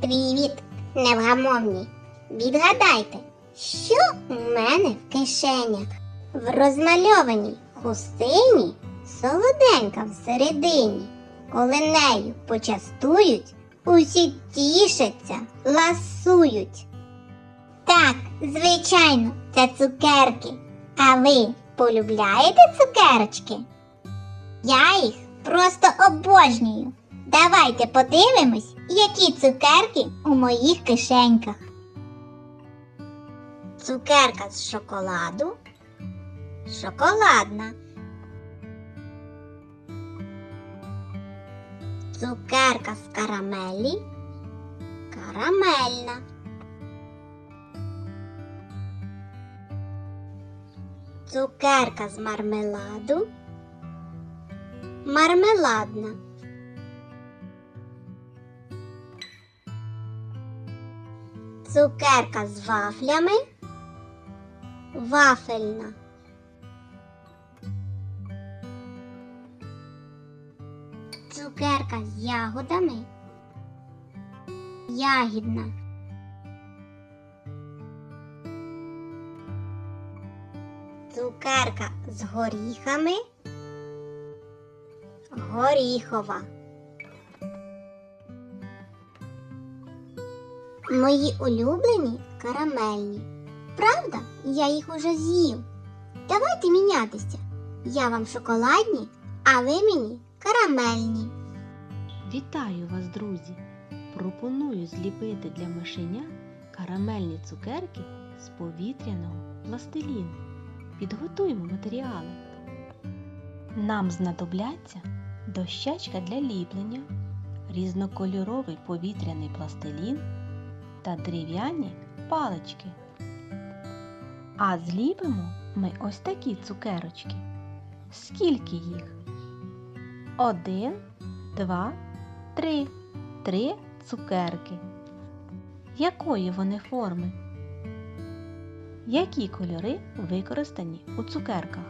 Привіт, невгамовні. Відгадайте, що у мене в кишенях? В розмальованій хустині солоденька всередині. Коли нею почастують, усі тішаться, ласують. Так, звичайно, це цукерки. А ви полюбляєте цукерочки? Я їх просто обожнюю. Давайте подивимось, які цукерки у моїх кишеньках. Цукерка з шоколаду. Шоколадна. Цукерка з карамелі. Карамельна. Цукерка з мармеладу. Мармеладна. Цукерка з вафлями. Вафельна. Цукерка з ягодами. Ягідна. Цукерка з горіхами. Горіхова. Мої улюблені карамельні. Правда, я їх уже з'їв. Давайте мінятися. Я вам шоколадні, а ви мені карамельні. Вітаю вас, друзі! Пропоную зліпити для мишеня карамельні цукерки з повітряного пластиліну. Підготуємо матеріали. Нам знадобляться дощечка для ліплення, різнокольоровий повітряний пластилін та дерев'яні палички. А зліпимо ми ось такі цукерочки. Скільки їх? Один, два, три. Три цукерки. Якої вони форми? Які кольори використані у цукерках?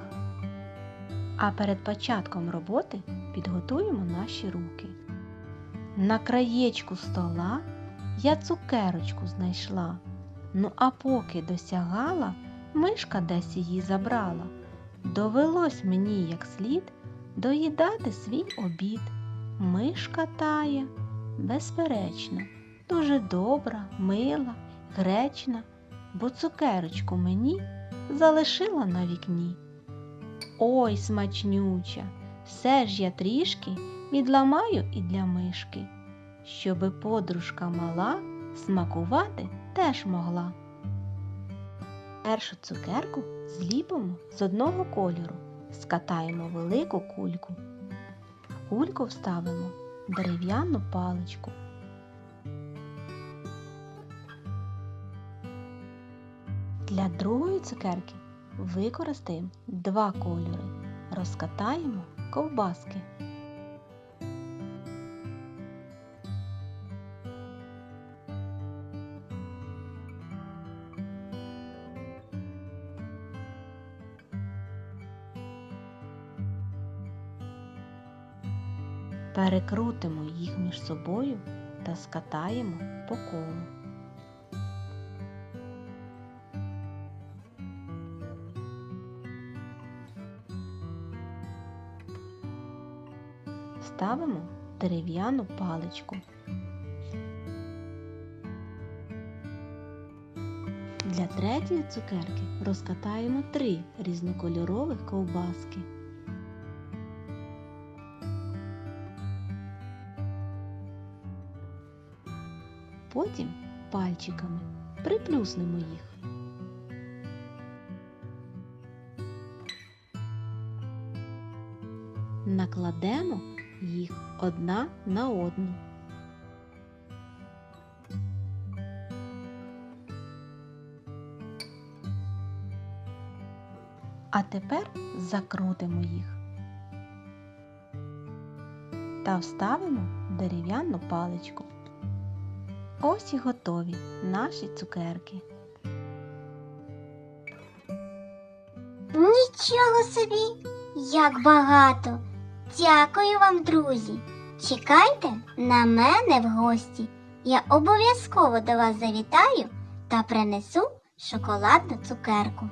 А перед початком роботи підготуємо наші руки. На краєчку стола я цукерочку знайшла. Ну а поки досягала, мишка десь її забрала. Довелось мені як слід доїдати свій обід. Мишка тає, безперечно, дуже добра, мила, гречна, бо цукерочку мені залишила на вікні. Ой, смачнюча, все ж я трішки відламаю і для мишки, щоби подружка мала смакувати теж могла. Першу цукерку зліпимо з одного кольору, скатаємо велику кульку. В кульку вставимо дерев'яну паличку. Для другої цукерки використаємо два кольори. Розкатаємо ковбаски. Перекрутимо їх між собою та скатаємо по колу. Ставимо дерев'яну паличку. Для третьої цукерки розкатаємо три різнокольорових ковбаски. Потім пальчиками приплюснемо їх. Накладемо їх одна на одну. А тепер закрутимо їх та вставимо дерев'яну паличку. Ось і готові наші цукерки. Нічого собі, як багато. Дякую вам, друзі. Чекайте на мене в гості, я обов'язково до вас завітаю та принесу шоколадну цукерку.